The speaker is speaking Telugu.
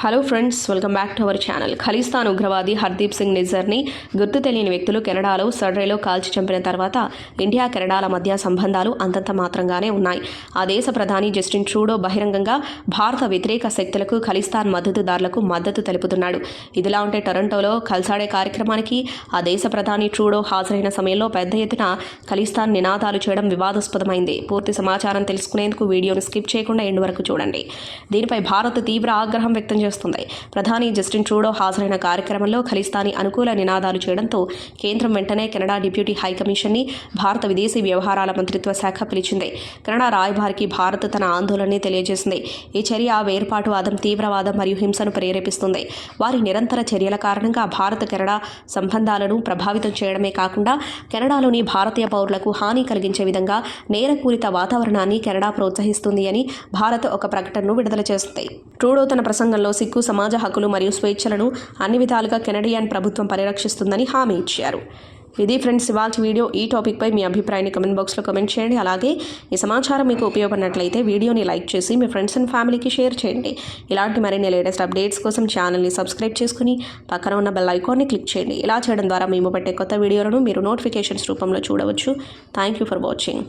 Hello friends welcome back to our channel Khalistan ఉగ్రవాది హర్దీప్ సింగ్ నిజర్ని గుర్తు తెలియని వ్యక్తులు కెనడాలో సర్రేలో కాల్చి చంపిన తర్వాత ఇండియా కెనడాల మధ్య సంబంధాలు అంతంత మాత్రంగానే ఉన్నాయి. ఆ దేశ ప్రధాని జస్టిన్ ట్రూడో బహిరంగంగా భారత వ్యతిరేక శక్తులకు ఖలిస్తాన్ మద్దతుదారులకు మద్దతు తెలుపుతున్నాడు. ఇదిలా ఉంటే టొరంటోలో కల్సాడే కార్యక్రమానికి ఆ దేశ ప్రధాని ట్రూడో హాజరైన సమయంలో పెద్ద ఎత్తున ఖలిస్తాన్ నినాదాలు చేయడం వివాదాస్పదమైంది. పూర్తి సమాచారం తెలుసుకునేందుకు వీడియోను స్కిప్ చేయకుండా ఎండు వరకు చూడండి. దీనిపై భారత్ తీవ్ర ఆగ్రహం వ్యక్తం చేస్తుంది ప్రధాని జస్టిన్ ట్రూడో హాజరైన కార్యక్రమంలో ఖలిస్తానీ అనుకూల నినాదాలు చేయడంతో కేంద్రం వెంటనే కెనడా డిప్యూటీ హైకమిషన్ని భారత విదేశీ వ్యవహారాల మంత్రిత్వ శాఖ పిలిచింది. కెనడా రాయబారికి భారత్ తన ఆందోళనని తెలియజేసింది. ఈ చర్య వేర్పాటువాదం తీవ్రవాదం మరియు హింసను ప్రేరేపిస్తుంది. వారి నిరంతర చర్యల కారణంగా భారత్ కెనడా సంబంధాలను ప్రభావితం చేయడమే కాకుండా కెనడాలోని భారతీయ పౌరులకు హాని కలిగించే విధంగా నేరపూరిత వాతావరణాన్ని కెనడా ప్రోత్సహిస్తుంది అని భారత్ ఒక ప్రకటనను విడుదల చేస్తుంది ట్రూడో తన ప్రసంగంలో సిక్కు సమాజ హక్కులు మరియు స్వేచ్ఛలను అన్ని విధాలుగా కెనడియన్ ప్రభుత్వం పరిరక్షిస్తుందని హామీ ఇచ్చారు. ఇది ఫ్రెండ్స్ ఇవాళ వీడియో. ఈ టాపిక్పై మీ అభిప్రాయాన్ని కమెంట్ బాక్స్లో కమెంట్ చేయండి. అలాగే ఈ సమాచారం మీకు ఉపయోగపడినట్లయితే వీడియోని లైక్ చేసి మీ ఫ్రెండ్స్ అండ్ ఫ్యామిలీకి షేర్ చేయండి. ఇలాంటి మరిన్ని లేటెస్ట్ అప్డేట్స్ కోసం ఛానల్ని సబ్స్క్రైబ్ చేసుకుని పక్కన ఉన్న బెల్ ఐకాన్ని క్లిక్ చేయండి. ఇలా చేయడం ద్వారా మేము పెట్టే కొత్త వీడియోలను మీరు నోటిఫికేషన్స్ రూపంలో చూడవచ్చు. Thank you for watching.